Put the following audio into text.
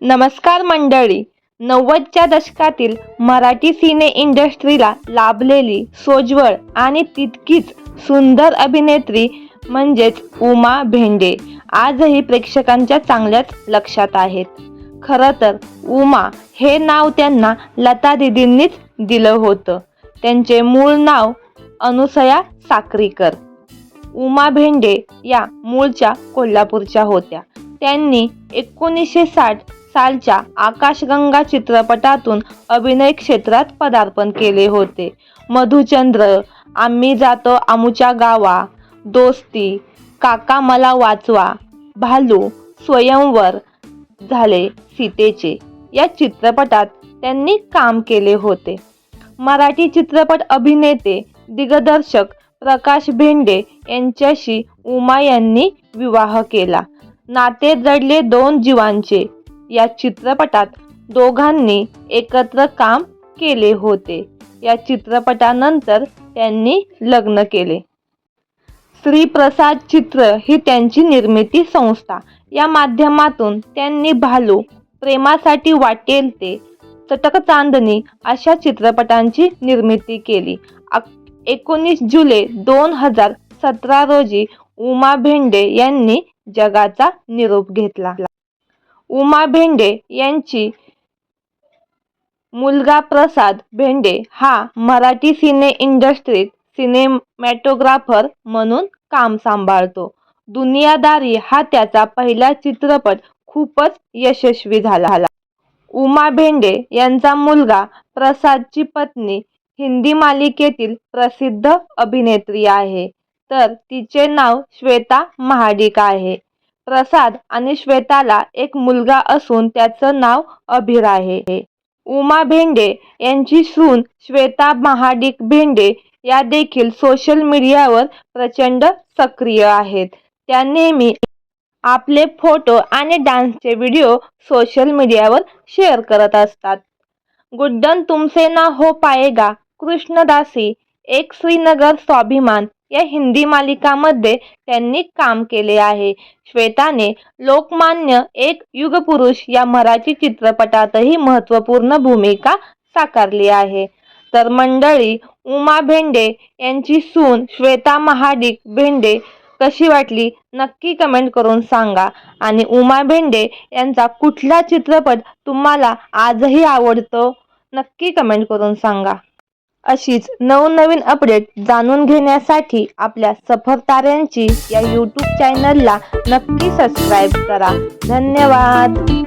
नमस्कार मंडळी. नव्वदच्या दशकातील मराठी सिने इंडस्ट्रीला लाभलेली सोज्वळ आणि तितकीच सुंदर अभिनेत्री म्हणजेच उमा भेंडे आजही प्रेक्षकांच्या चांगल्याच लक्षात आहेत. खरं तर उमा हे नाव त्यांना लता दिदींनीच दिलं होतं. त्यांचे मूळ नाव अनुसया साक्रीकर. उमा भेंडे या मूळच्या कोल्हापूरच्या होत्या. त्यांनी एकोणीसशे साठ सालच्या आकाशगंगा चित्रपटातून अभिनय क्षेत्रात पदार्पण केले होते. मधुचंद्र आम्ही जातो आमुच्या गावा. दोस्ती काका मला वाचवा. भालू स्वयंवर झाले सीतेचे. या चित्रपटात त्यांनी काम केले होते. मराठी चित्रपट अभिनेते दिग्दर्शक प्रकाश भेंडे यांच्याशी उमा यांनी विवाह केला. नाते जडले दोन जीवांचे. या चित्रपटात दोघांनी एकत्र काम केले होते. या चित्रपटानंतर त्यांनी लग्न केले. श्रीप्रसाद चित्र ही त्यांची निर्मिती संस्था. या माध्यमातून त्यांनी भालू प्रेमासाठी वाटेल ते चटक चांदणी अशा चित्रपटांची निर्मिती केली. एकोणीस जुलै दोन हजार सतरा रोजी उमा भेंडे यांनी जगाचा निरोप घेतला. उमा भेंडे यांची मुलगा प्रसाद भेंडे हा मराठी सिने इंडस्ट्रीत सिनेमॅटोग्राफर म्हणून काम सांभाळतो. दुनियादारी हा त्याचा पहिला चित्रपट खूपच यशस्वी झाला. उमा भेंडे यांचा मुलगा प्रसादची पत्नी हिंदी मालिकेतील प्रसिद्ध अभिनेत्री आहे. तर तिचे नाव श्वेता महाडिक आहे. प्रसाद आणि श्वेताला एक मुलगा असून त्याचं नाव अभिर आहे. उमा भेंडे यांची सून श्वेता महाडिक भेंडे या देखील सोशल मीडियावर प्रचंड सक्रिय आहेत. त्या नेहमी आपले फोटो आणि डान्सचे व्हिडिओ सोशल मीडियावर शेअर करत असतात. गुड्डन तुमसे ना हो पाएगा कृष्णदासी एक श्रीनगर स्वाभिमान या हिंदी मालिकामध्ये त्यांनी काम केले आहे. श्वेताने लोकमान्य एक युगपुरुष या मराठी चित्रपटातही महत्त्वपूर्ण भूमिका साकारली आहे. तर मंडळी उमा भेंडे यांची सून श्वेता महाडिक भेंडे कशी वाटली नक्की कमेंट करून सांगा. आणि उमा भेंडे यांचा कुठला चित्रपट तुम्हाला आजही आवडतो नक्की कमेंट करून सांगा. अशीच नवनवीन अपडेट जाणून घेण्यासाठी आपल्या सफर ताऱ्यांची या यूट्यूब चॅनलला नक्की सबस्क्राईब करा. धन्यवाद.